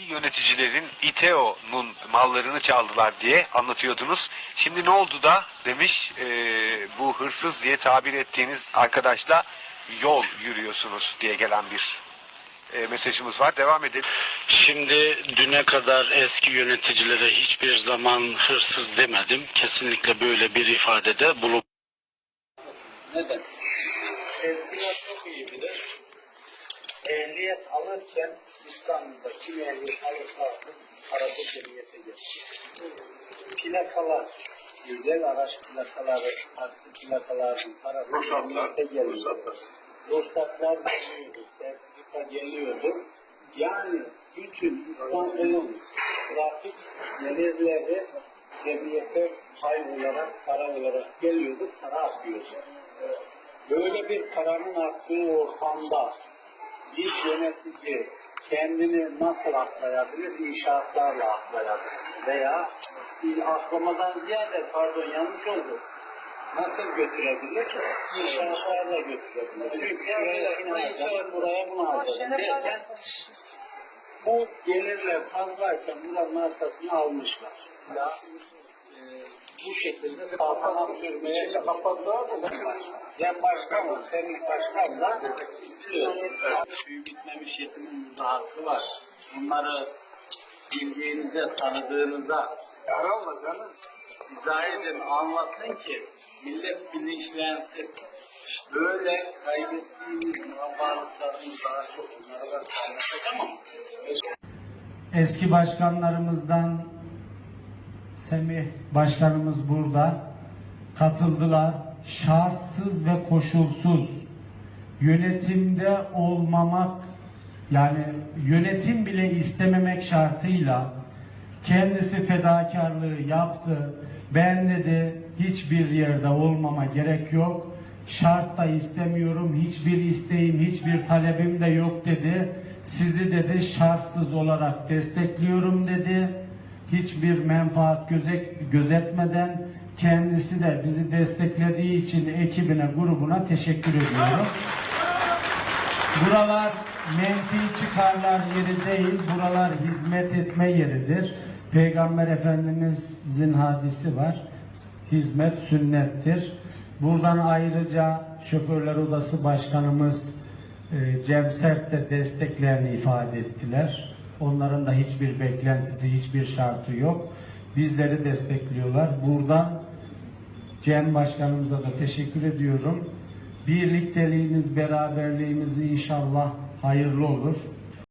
eski yöneticilerin İTEO'nun mallarını çaldılar diye anlatıyordunuz. Şimdi ne oldu da demiş e, bu hırsız diye tabir ettiğiniz arkadaşla yol yürüyorsunuz diye gelen bir e, mesajımız var. Devam edelim. Şimdi düne kadar eski yöneticilere hiçbir zaman hırsız demedim. Kesinlikle böyle bir ifadede bulup Neden? Eskiler çok iyi bilir. Ehliyet alırken İstanbul'da kim ehliyet alırsa alsın araba cemiyete gelir. Plakalar, güzel araç plakaları, taksi plakalarının parası cemiyete geliyordu. Ruhsatlar geliyordu, sertifika geliyordu. Yani bütün İstanbul'un trafik gelirleri cemiyete pay olarak, para olarak geliyordu, para akıyordu. Böyle bir paranın aktığı ortamda bir yönetici kendini nasıl aklayabilir? İnşaatlarla aklayabilir. Veya bir aklamadan ziyade pardon yanlış oldu. Nasıl götürebilir? İnşaatlarla götürebilir. Çünkü şuraya şunu alacağım, buraya bunu alacağım derken bu gelirler fazlayken buranın arsasını almışlar. Ya, bu şekilde sağlama sürmeye ben başkanım, senin başkan da biliyorsun. Tüy bitmemiş yetimin burada hakkı var. Bunları bildiğinize, tanıdığınıza izah edin, anlatın ki millet bilinçlensin. Böyle kaybettiğimiz varlıklarımız daha çok bunlara da anlatacağım ama Eski başkanlarımızdan Semih başkanımız burada katıldılar. Şartsız ve koşulsuz yönetimde olmamak yani yönetim bile istememek şartıyla kendisi fedakarlığı yaptı. Ben dedi hiçbir yerde olmama gerek yok. Şart da istemiyorum. Hiçbir isteğim, hiçbir talebim de yok dedi. Sizi dedi şartsız olarak destekliyorum dedi. Hiçbir menfaat gözet, gözetmeden kendisi de bizi desteklediği için ekibine, grubuna teşekkür ediyorum. Buralar menfi çıkarlar yeri değil, buralar hizmet etme yeridir. Peygamber Efendimizin hadisi var. Hizmet sünnettir. Buradan ayrıca Şoförler Odası Başkanımız e, Cem Sert de desteklerini ifade ettiler. Onların da hiçbir beklentisi, hiçbir şartı yok. Bizleri destekliyorlar. Buradan Cem Başkanımıza da teşekkür ediyorum. Birlikteliğimiz, beraberliğimiz inşallah hayırlı olur.